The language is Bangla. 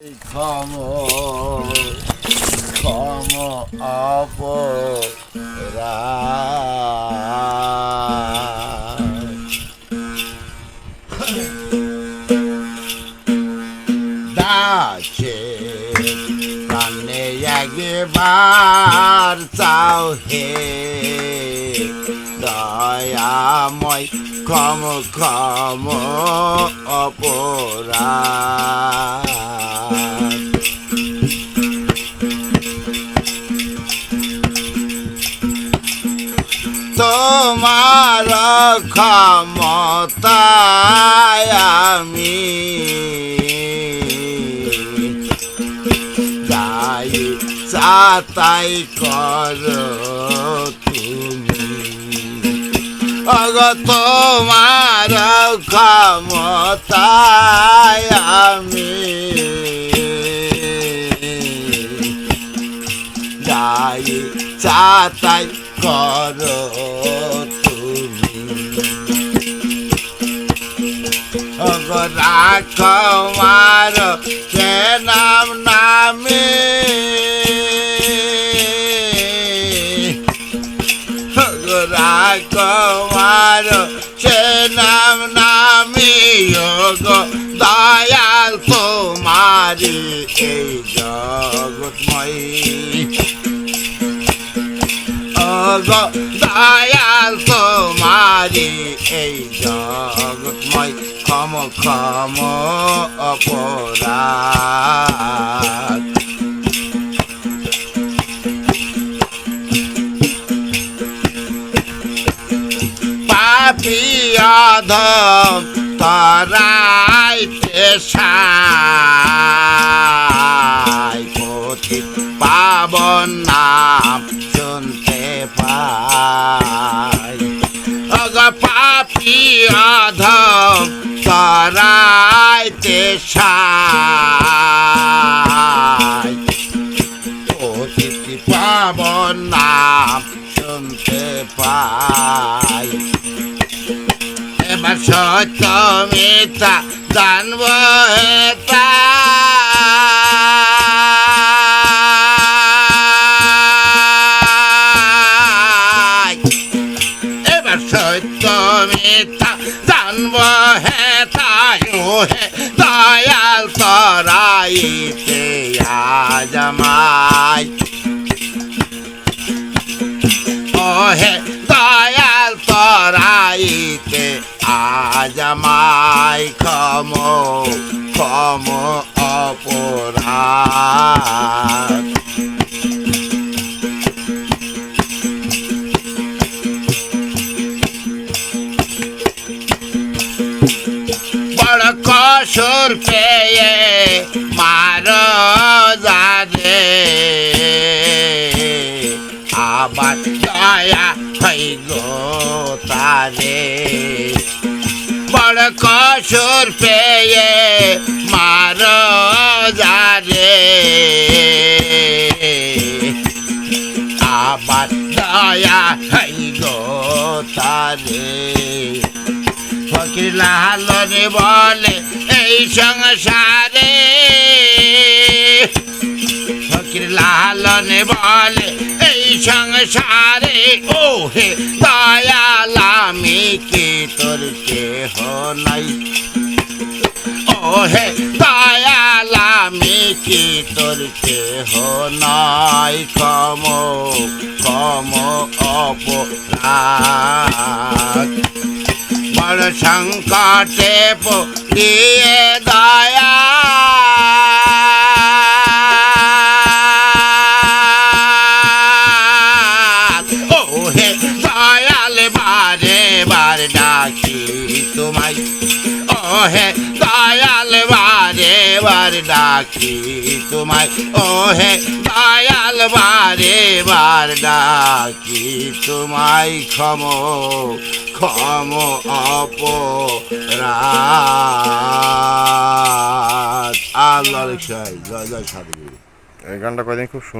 ক্ষম ক্ষম অপরা দাছে কানে একবার চাও হে দয়াময় ক্ষম ক্ষম অপরা তোমার ক্ষমতায় আমি যাই চাতাই কর তুমি। অগ তোমার ক্ষমতায় আমি যাই চাতাই কর তুমি। অগ রাখ মার সে নাম নামে। অগ রাখ মার সে নাম নামে। অগ দয়াল তোমারি এই জগৎময়ী। দয়াল তোমারি এই জগৎময় ক্ষম ক্ষম অপরাধ। পাপি অধম তরাইতে সাই পথিত পাবন শুনতে পাই অগ পাপি তরাইতে সাই পথিত পাবন নাম শুনতে পাই এবার সত্য জানব হেতা সত্য মিথ্যা জানব হেতা ও হে, দয়াল তরাইতে আজমাই ওহে দয়াল তরাইতে আজ আমায়, ক্ষম ক্ষম বড় কসুর পেয়ে মার যাদে আবার দয়া হইল তারে। বড় কসুর পেয়ে মার যারে আবার দয়া হইল তারে। ফকির লালনে বলে, এই সংসারে। ফকির লালনে বলে, এই সংসারে। ও হে দয়াল, আমি কি তোর কেহ নাই? ও হে দয়াল, আমি কি তোর কেহ নাই? কম কম অপরাধ বড় সংকটে দিয়ে দয়া। ও দয়াল বারে বার ডাকি তোমায়। ও হে দয়াল বারে বার ডাকি তোমায়। ও হে দয়াল বারে বার ডাকি তোমায়। ক্ষম ক্ষম অপরাধ। আল্লাহ জয় জয় সাধু এই গানটা কয়দিন খুব সুন্দর